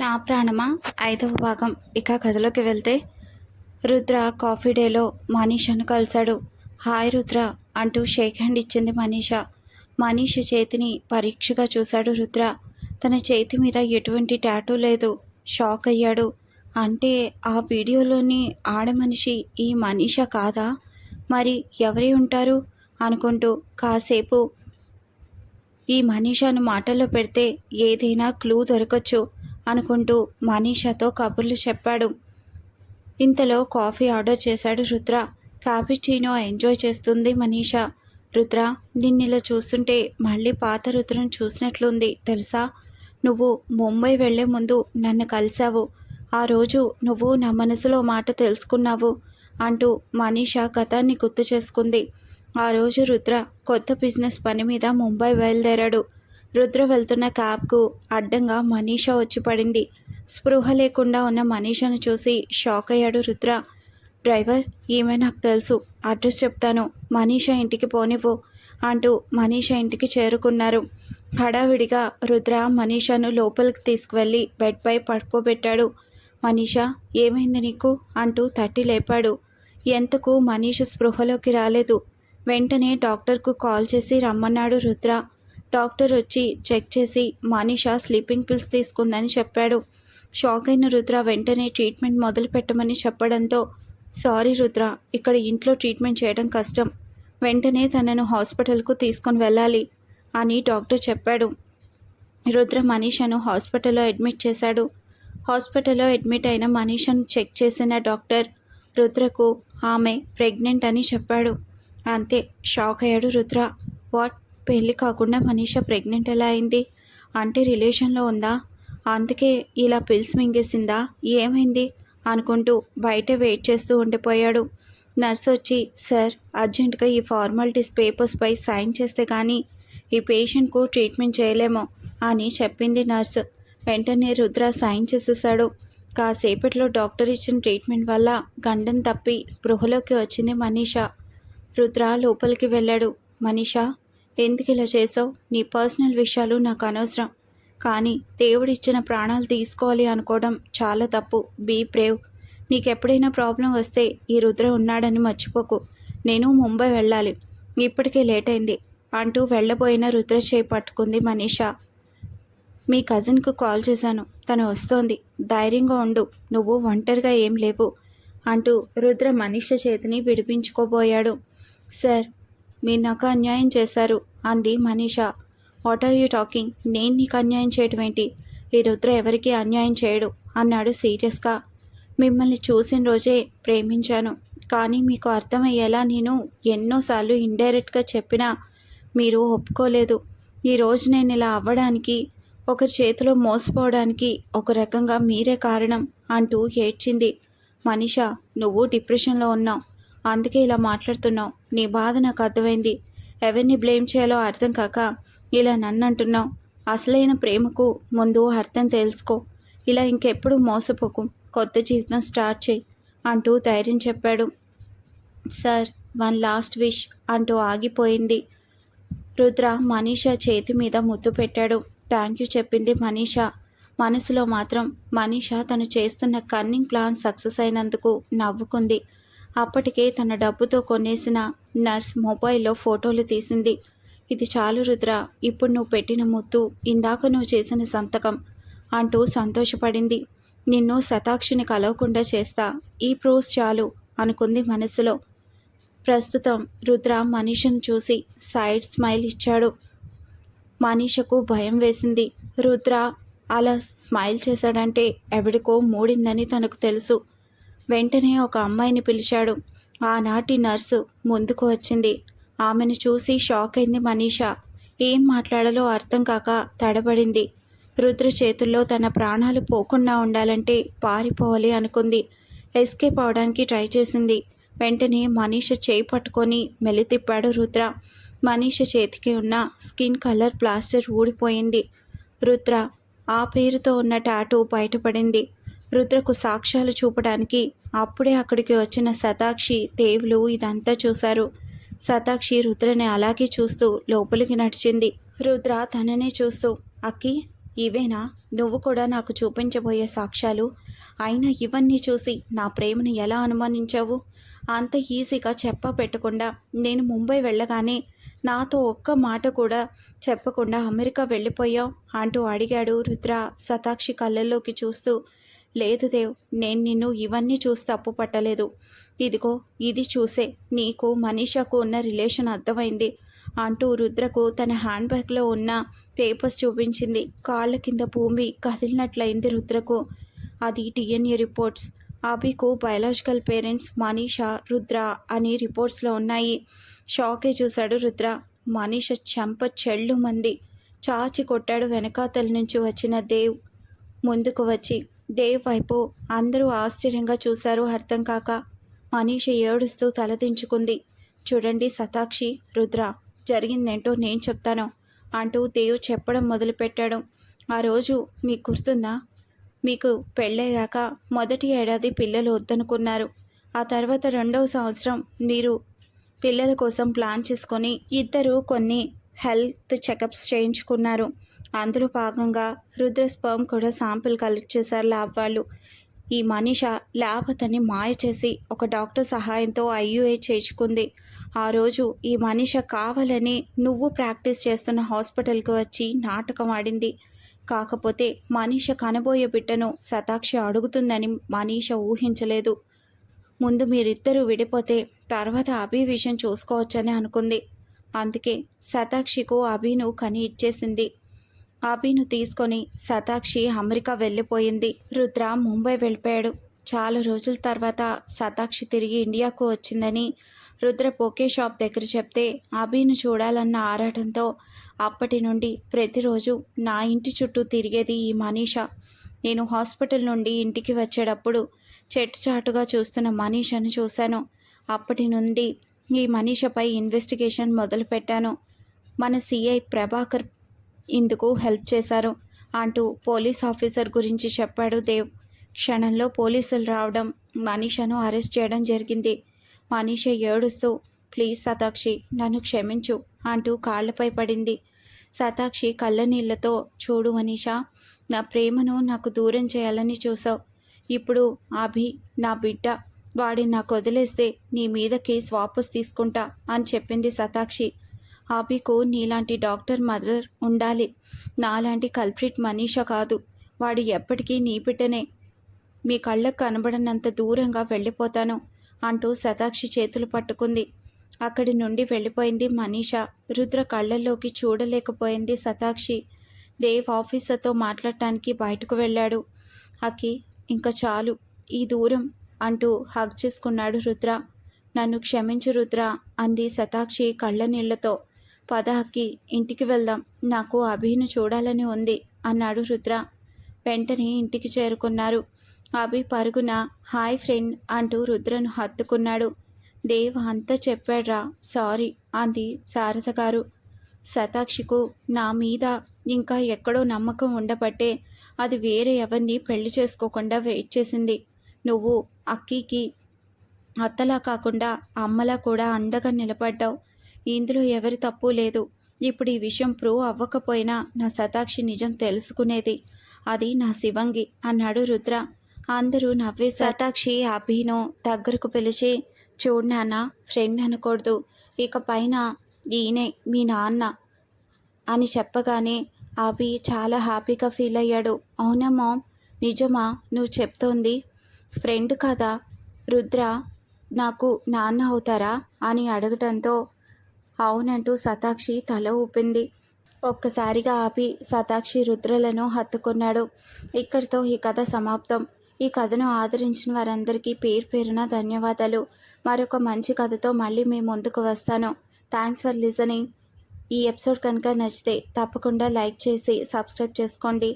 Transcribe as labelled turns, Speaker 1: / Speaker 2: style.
Speaker 1: నా ప్రాణమా? ఐదవ భాగం. ఇక కథలోకి వెళ్తే రుద్ర కాఫీ డేలో మనీషను కలిశాడు. హాయ్ రుద్ర అంటూ షేక్ హ్యాండ్ ఇచ్చింది మనీష. మనీష చేతిని పరీక్షగా చూశాడు రుద్ర. తన చేతి మీద ఎటువంటి టాటూ లేదు. షాక్ అయ్యాడు. అంటే ఆ వీడియోలోని ఆడమనిషి ఈ మనీష కాదా? మరి ఎవరి ఉంటారు? అనుకుంటూ కాసేపు ఈ మనీషాను మాటల్లో పెడితే ఏదైనా క్లూ దొరకచ్చు. అనుకుంటూ మనీషాతో కబుర్లు చెప్పాడు. ఇంతలో కాఫీ ఆర్డర్ చేశాడు రుద్ర. క్యాపిచీనో ఎంజాయ్ చేస్తుంది మనీషా. రుద్ర నిన్నిలా చూస్తుంటే మళ్ళీ పాత రుద్రను చూసినట్లుంది తెలుసా? నువ్వు ముంబై వెళ్ళే ముందు నన్ను కలిశావు. ఆ రోజు నువ్వు నా మనసులో మాట తెలుసుకున్నావు అంటూ మనీషా గతాన్ని గుర్తు చేసుకుంది. ఆ రోజు రుద్ర కొత్త బిజినెస్ పని మీద ముంబై బయలుదేరాడు. రుద్ర వెళ్తున్న క్యాబ్కు అడ్డంగా మనీషా వచ్చి పడింది. స్పృహ లేకుండా ఉన్న మనీషాను చూసి షాక్ అయ్యాడు రుద్ర. డ్రైవర్ ఈమె నాకు తెలుసు. అడ్రస్ చెప్తాను. మనీషా ఇంటికి పోనివ్వు అంటూ మనీషా ఇంటికి చేరుకున్నారు. హడావిడిగా రుద్ర మనీషాను లోపలికి తీసుకువెళ్ళి బెడ్పై పడుకోబెట్టాడు. మనీషా ఏమైంది నీకు? అంటూ తట్టి లేపాడు. ఎంతకు మనీష స్పృహలోకి రాలేదు. వెంటనే డాక్టర్కు కాల్ చేసి రమ్మన్నాడు రుద్ర. డాక్టర్ వచ్చి చెక్ చేసి మనీషా స్లీపింగ్ పిల్స్ తీసుకుందని చెప్పాడు. షాక్ అయిన రుద్ర వెంటనే ట్రీట్మెంట్ మొదలు పెట్టమని చెప్పడంతో సారీ రుద్ర ఇక్కడ ఇంట్లో ట్రీట్మెంట్ చేయడం కష్టం. వెంటనే తనను హాస్పిటల్కు తీసుకొని వెళ్ళాలి అని డాక్టర్ చెప్పాడు. రుద్ర మనీషను హాస్పిటల్లో అడ్మిట్ చేశాడు. హాస్పిటల్లో అడ్మిట్ అయిన మనీషను చెక్ చేసిన డాక్టర్ రుద్రకు ఆమె ప్రెగ్నెంట్ అని చెప్పాడు. అంతే షాక్ అయ్యాడు రుద్ర. వాట్ పెళ్ళి కాకుండా మనీష ప్రెగ్నెంట్ ఎలా అయింది? అంటే రిలేషన్లో ఉందా? అందుకే ఇలా పిల్స్ మింగేసిందా? ఏమైంది? అనుకుంటూ బయట వెయిట్ చేస్తూ ఉండిపోయాడు. నర్స్ వచ్చి సార్ అర్జెంటుగా ఈ ఫార్మాలిటీస్ పేపర్స్పై సైన్ చేస్తే కానీ ఈ పేషెంట్కు ట్రీట్మెంట్ చేయలేము అని చెప్పింది నర్స్. వెంటనే రుద్ర సైన్ చేసేసాడు కాసేపట్లో డాక్టర్ ఇచ్చిన ట్రీట్మెంట్ వల్ల గండం తప్పి స్పృహలోకి వచ్చింది మనీషా. రుద్ర లోపలికి వెళ్ళాడు. మనీషా ఎందుకు ఇలా చేసావు? నీ పర్సనల్ విషయాలు నాకు అనవసరం. కానీ దేవుడిచ్చిన ప్రాణాలు తీసుకోవాలి అనుకోవడం చాలా తప్పు. బీ ప్రేవ్ నీకు ఎప్పుడైనా ప్రాబ్లం వస్తే ఈ రుద్ర ఉన్నాడని మర్చిపోకు. నేను ముంబై వెళ్ళాలి. ఇప్పటికే లేట్ అయింది అంటూ వెళ్ళబోయిన రుద్ర చేయి పట్టుకుంది మనీషా. మీ కజిన్కు కాల్ చేశాను. తను వస్తోంది. ధైర్యంగా ఉండు. నువ్వు ఒంటరిగా ఏం లేవు. అంటూ రుద్ర మనీష చేతిని విడిపించుకోబోయాడు. సార్ మీరు నాకు అన్యాయం చేశారు అంది Manisha. What are you talking? నేను నీకు అన్యాయం చేయటం ఏంటి? ఈ రుద్ర ఎవరికీ అన్యాయం చేయడు అన్నాడు సీరియస్గా. మిమ్మల్ని చూసిన రోజే ప్రేమించాను కానీ మీకు అర్థమయ్యేలా నేను ఎన్నోసార్లు ఇండైరెక్ట్గా చెప్పినా మీరు ఒప్పుకోలేదు. ఈరోజు నేను ఇలా అవ్వడానికి ఒకరి చేతిలో మోసపోవడానికి ఒక రకంగా మీరే కారణం అంటూ ఏడ్చింది మనీషా. నువ్వు డిప్రెషన్లో ఉన్నావు అందుకే ఇలా మాట్లాడుతున్నావు. నీ బాధ నాకు అర్థమైంది. ఎవరిని బ్లేమ్ చేయాలో అర్థం కాక ఇలా నన్ను అంటున్నావు అసలైన ప్రేమకు ముందు అర్థం తెలుసుకో. ఇలా ఇంకెప్పుడు మోసపోకు. కొత్త జీవితం స్టార్ట్ చేయి అంటూ ధైర్యం చెప్పాడు. సార్ వన్ లాస్ట్ విష్ అంటూ ఆగిపోయింది. రుద్ర మనీషా చేతి మీద ముద్దు పెట్టాడు. థ్యాంక్ యూ చెప్పింది మనీషా. మనసులో మాత్రం మనీషా తను చేస్తున్న కన్నింగ్ ప్లాన్ సక్సెస్ అయినందుకు నవ్వుకుంది. అప్పటికే తన డబ్బుతో కొనేసిన నర్స్ మొబైల్లో ఫోటోలు తీసింది. ఇది చాలు రుద్ర ఇప్పుడు నువ్వు పెట్టిన ముత్తు ఇందాక నువ్వు చేసిన సంతకం అంటూ సంతోషపడింది. నిన్ను శతాక్షిని కలవకుండా చేస్తా ఈ ప్రూఫ్స్ చాలు అనుకుంది మనసులో. ప్రస్తుతం రుద్ర మనీషను చూసి సైడ్ స్మైల్ ఇచ్చాడు. మనీషకు భయం వేసింది. రుద్ర అలా స్మైల్ చేశాడంటే ఎవడికో మూడిందని తనకు తెలుసు. వెంటనే ఒక అమ్మాయిని పిలిచాడు. ఆనాటి నర్సు ముందుకు వచ్చింది. ఆమెను చూసి షాక్ అయింది మనీషా. ఏం మాట్లాడాలో అర్థం కాక తడబడింది. రుద్ర చేతుల్లో తన ప్రాణాలు పోకుండా ఉండాలంటే పారిపోవాలి అనుకుంది. ఎస్కేప్ అవడానికి ట్రై చేసింది. వెంటనే మనీష చేయి పట్టుకొని మెలితిప్పాడు రుద్ర. మనీష చేతికి ఉన్న స్కిన్ కలర్ ప్లాస్టర్ ఊడిపోయింది. రుద్ర ఆ పేరుతో ఉన్న టాటూ బయటపడింది. రుద్రకు సాక్ష్యాలు చూపడానికి అప్పుడే అక్కడికి వచ్చిన శతాక్షి దేవులు ఇదంతా చూశారు. శతాక్షి రుద్రని అలాగే చూస్తూ లోపలికి నడిచింది. రుద్ర తననే చూస్తూ అక్కి ఇవేనా? నువ్వు కూడా నాకు చూపించబోయే సాక్ష్యాలు? అయినా ఇవన్నీ చూసి నా ప్రేమను ఎలా అనుమానించావు? అంత ఈజీగా చెప్ప పెట్టకుండా నేను ముంబై వెళ్ళగానే నాతో ఒక్క మాట కూడా చెప్పకుండా అమెరికా వెళ్ళిపోయావు? అంటూ అడిగాడు రుద్ర. శతాక్షి కళ్ళల్లోకి చూస్తూ లేదు దేవ్ నేను నిన్ను ఇవన్నీ చూసి తప్పు పట్టలేదు. ఇదిగో ఇది చూసే నీకు మనీషాకు ఉన్న రిలేషన్ అర్థమైంది. అంటూ రుద్రకు తన హ్యాండ్ బ్యాగ్లో ఉన్న పేపర్స్ చూపించింది. కాళ్ళ కింద భూమి కదిలినట్లయింది రుద్రకు. అది డిఎన్ఏ రిపోర్ట్స్. అభికు బయలాజికల్ పేరెంట్స్ మనీష రుద్ర అని రిపోర్ట్స్లో ఉన్నాయి. షాకే చూశాడు రుద్ర. మనీష చెంప చెళ్ళు మంది. చాచి కొట్టాడు వెనకాతల నుంచి వచ్చిన దేవ్. ముందుకు వచ్చి దేవ్ వైపు అందరూ ఆశ్చర్యంగా చూశారు అర్థం కాక. మనీష ఏడుస్తూ తలదించుకుంది చూడండి సతాక్షి రుద్ర జరిగిందేంటో నేను చెప్తాను అంటూ దేవ్ చెప్పడం మొదలుపెట్టాడు. ఆ రోజు మీకు గుర్తుందా? మీకు పెళ్ళయ్యాక మొదటి ఏడాది పిల్లలు వద్దనుకున్నారు. ఆ తర్వాత రెండవ సంవత్సరం మీరు పిల్లల కోసం ప్లాన్ చేసుకొని ఇద్దరు కొన్ని హెల్త్ చెకప్స్ చేయించుకున్నారు. అందులో భాగంగా రుద్ర స్పర్మ్ కూడా శాంపిల్ కలెక్ట్ చేశారు ల్యాబ్ వాళ్ళు ఈ మనీష ల్యాబ్ అతన్ని మాయ చేసి ఒక డాక్టర్ సహాయంతో ఐయుఏ చేర్చుకుంది. ఆ రోజు ఈ మనీష కావాలని నువ్వు ప్రాక్టీస్ చేస్తున్న హాస్పిటల్కి వచ్చి నాటకం ఆడింది. కాకపోతే మనీష కనబోయే బిడ్డను శతాక్షి అడుగుతుందని మనీష ఊహించలేదు. ముందు మీరిద్దరూ విడిపోతే తర్వాత అభి విషయం చూసుకోవచ్చని అనుకుంది. అందుకే శతాక్షికు అభిను కని ఇచ్చేసింది. అభిను తీసుకొని శతాక్షి అమెరికా వెళ్ళిపోయింది. రుద్ర ముంబై వెళ్ళిపోయాడు. చాలా రోజుల తర్వాత శతాక్షి తిరిగి ఇండియాకు వచ్చిందని రుద్ర పోకే షాప్ దగ్గర చెప్తే అభిను చూడాలన్న ఆరాటంతో అప్పటి నుండి ప్రతిరోజు నా ఇంటి చుట్టూ తిరిగేది ఈ మనీష. నేను హాస్పిటల్ నుండి ఇంటికి వచ్చేటప్పుడు చెట్టుచాటుగా చూస్తున్న మనీషను చూశాను. అప్పటి నుండి ఈ మనీషపై ఇన్వెస్టిగేషన్ మొదలుపెట్టాను. మన సిఐ ప్రభాకర్ ఇందుకు హెల్ప్ చేశారు అంటూ పోలీస్ ఆఫీసర్ గురించి చెప్పాడు దేవ్. క్షణంలో పోలీసులు రావడం మనీషను అరెస్ట్ చేయడం జరిగింది. మనీష ఏడుస్తూ ప్లీజ్ సతాక్షి నన్ను క్షమించు అంటూ కాళ్ళపై పడింది. సతాక్షి కళ్ళనీళ్ళతో చూడు మనీష నా ప్రేమను నాకు దూరం చేయాలని చూసావు. ఇప్పుడు అభి నా బిడ్డ వాడిని నాకు వదిలేస్తే నీ మీద కేసు వాపస్ తీసుకుంటా అని చెప్పింది సతాక్షి. ఆపికు నీలాంటి డాక్టర్ మదర్ ఉండాలి. నాలాంటి కల్ప్రిట్ మనీష కాదు. వాడు ఎప్పటికీ నీ బిడ్డనే. మీ కళ్ళకు కనబడనంత దూరంగా వెళ్ళిపోతాను అంటూ శతాక్షి చేతులు పట్టుకుంది. అక్కడి నుండి వెళ్ళిపోయింది మనీషా. రుద్ర కళ్ళల్లోకి చూడలేకపోయింది శతాక్షి దేవ్ ఆఫీసర్తో మాట్లాడటానికి బయటకు వెళ్ళాడు. అకి ఇంకా చాలు ఈ దూరం అంటూ హగ్ చేసుకున్నాడు రుద్ర. నన్ను క్షమించు రుద్ర అంది శతాక్షి కళ్ళ నీళ్ళతో పద అక్కి ఇంటికి వెళ్దాం. నాకు అభిను చూడాలని ఉంది అన్నాడు రుద్ర. వెంటనే ఇంటికి చేరుకున్నారు. అభి పరుగున హాయ్ ఫ్రెండ్ అంటూ రుద్రను హత్తుకున్నాడు. దేవ్ అంతా చెప్పాడ్రా. సారీ అంది శారద గారు. శతాక్షికు నా మీద ఇంకా ఎక్కడో నమ్మకం ఉండబట్టే అది వేరే ఎవరిని పెళ్ళి చేసుకోకుండా వెయిట్ చేసింది. నువ్వు అక్కీకి అత్తలా కాకుండా అమ్మలా కూడా అండగా నిలబడ్డావు. ఇందులో ఎవరి తప్పు లేదు. ఇప్పుడు ఈ విషయం ప్రూవ్ అవ్వకపోయినా నా శతాక్షి నిజం తెలుసుకునేది. అది నా శివంగి అన్నాడు రుద్ర. అందరూ నవ్వే శతాక్షి అభిను దగ్గరకు పిలిచి చూడు నాన్న ఫ్రెండ్ అనకూడదు. ఇక పైన ఈయనే మీ నాన్న అని చెప్పగానే అభి చాలా హ్యాపీగా ఫీల్ అయ్యాడు. అవునమ్మా నిజమా? నువ్వు చెప్తోంది. ఫ్రెండ్ కదా? రుద్ర నాకు నాన్న అవుతారా? అని అడగటంతో అవునంటూ శతాక్షి తల ఊపింది. ఒక్కసారిగా ఆపి శతాక్షి రుద్రలను హత్తుకున్నాడు. ఇక్కడితో ఈ కథ సమాప్తం. ఈ కథను ఆదరించిన వారందరికీ పేరు పేరున ధన్యవాదాలు. మరొక మంచి కథతో మళ్ళీ మీ ముందుకు వస్తాను. Thanks for listening. ఈ ఎపిసోడ్ కనుక నచ్చితే తప్పకుండా లైక్ చేసి సబ్స్క్రైబ్ చేసుకోండి.